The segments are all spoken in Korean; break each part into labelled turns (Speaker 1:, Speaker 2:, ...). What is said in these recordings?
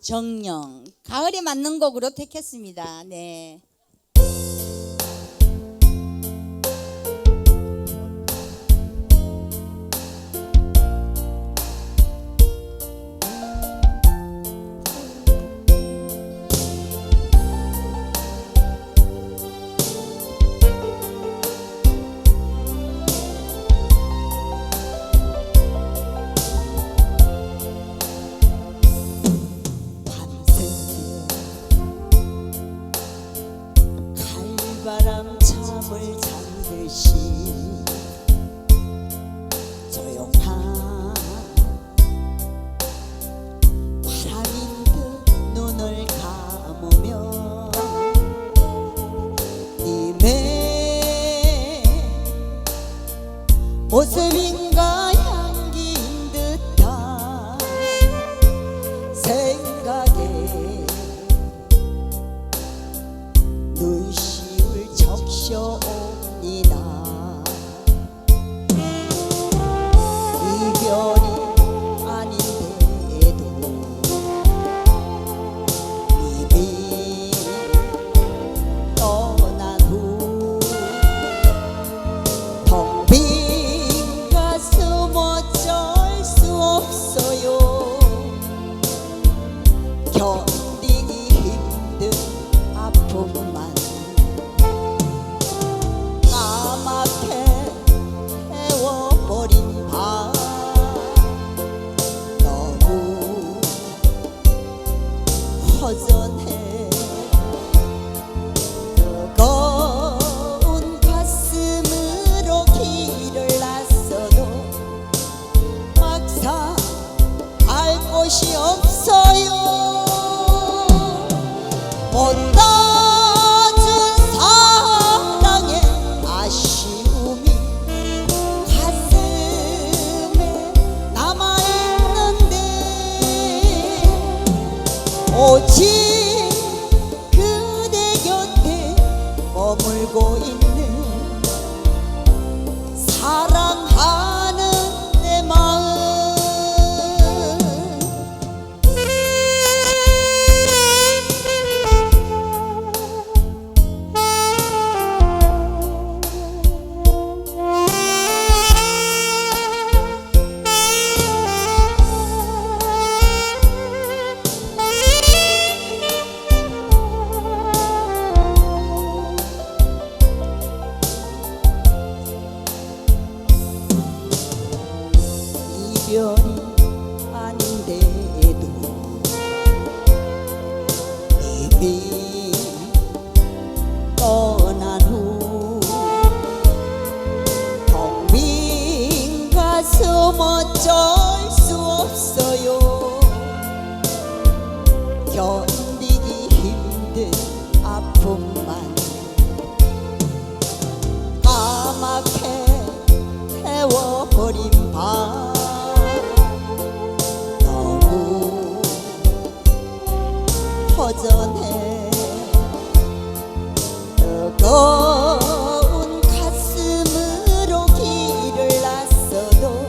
Speaker 1: 정령 가을에 맞는 곡으로 택했습니다. 네.
Speaker 2: 잠을 잠듯이 조용한 바람인 듯 눈을 감으며 님의 모습인 갈 곳이 없어요. 못 따준 사랑의 아쉬움이 가슴에 남아있는데 오직 아닌데도 이미 떠난 후 텅빈 가슴 어쩔 수 없어요 허전해. 뜨거운 가슴으로 길을 났어도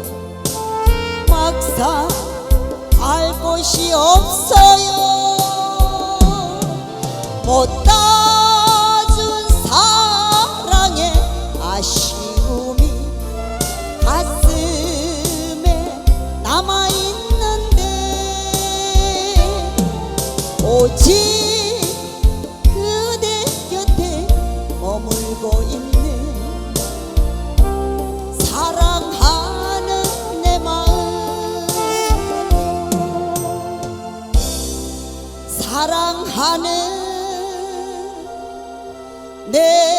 Speaker 2: 막상 갈 곳이 없어요. 못따 오직 그대 곁에 머물고 있는 사랑하는 내 마음. 사랑하는 내